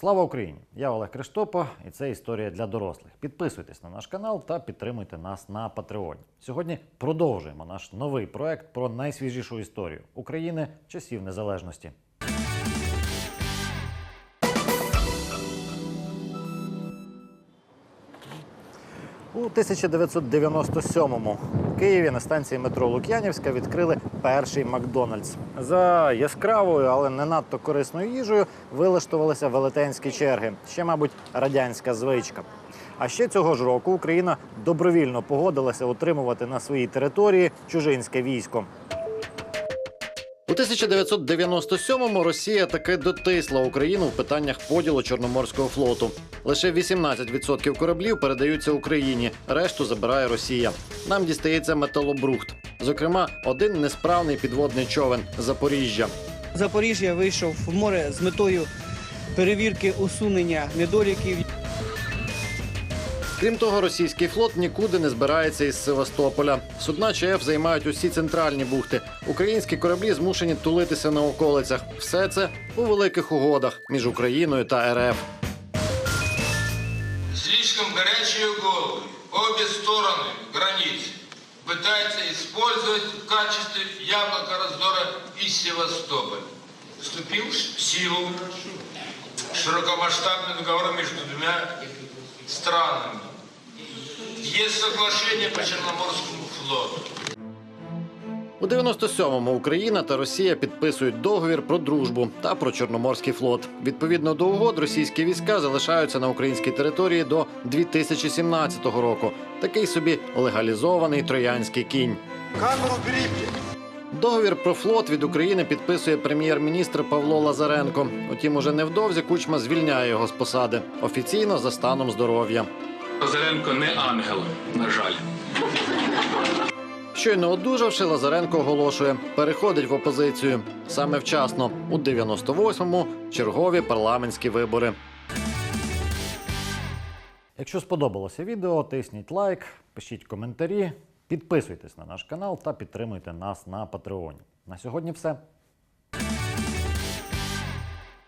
Слава Україні! Я Олег Криштопа і це історія для дорослих. Підписуйтесь на наш канал та підтримуйте нас на Патреоні. Сьогодні продовжуємо наш новий проект про найсвіжішу історію України часів незалежності. У 1997-му в Києві на станції метро Лук'янівська відкрили перший Макдональдс. За яскравою, але не надто корисною їжею вилаштувалися велетенські черги. Ще, мабуть, радянська звичка. А ще цього ж року Україна добровільно погодилася утримувати на своїй території чужинське військо. У 1997-му Росія таки дотисла Україну в питаннях поділу Чорноморського флоту. Лише 18% кораблів передаються Україні, решту забирає Росія. Нам дістається металобрухт. Зокрема, один несправний підводний човен Запоріжжя. Запоріжжя вийшов в море з метою перевірки усунення недоліків. Крім того, російський флот нікуди не збирається із Севастополя. Судна ЧФ займають усі центральні бухти. Українські кораблі змушені тулитися на околицях. Все це у великих угодах між Україною та РФ. Слишком горячие головы обе стороны границ пытаются использовать в качестве яблока раздора и Севастополь. Вступил в силу широкомасштабный договор между двумя странами. Есть соглашение по Черноморскому флоту. У 97-му Україна та Росія підписують договір про дружбу та про Чорноморський флот. Відповідно до угод, російські війська залишаються на українській території до 2017 року. Такий собі легалізований троянський кінь. Камеру беріть! Договір про флот від України підписує прем'єр-міністр Павло Лазаренко. Утім, уже невдовзі Кучма звільняє його з посади офіційно за станом здоров'я. Лазаренко не ангел, на жаль. Щойно одужавши, Лазаренко оголошує, переходить в опозицію саме вчасно у 98-му чергові парламентські вибори. Якщо сподобалося відео, тисніть лайк, пишіть коментарі, підписуйтесь на наш канал та підтримуйте нас на Патреоні. На сьогодні все.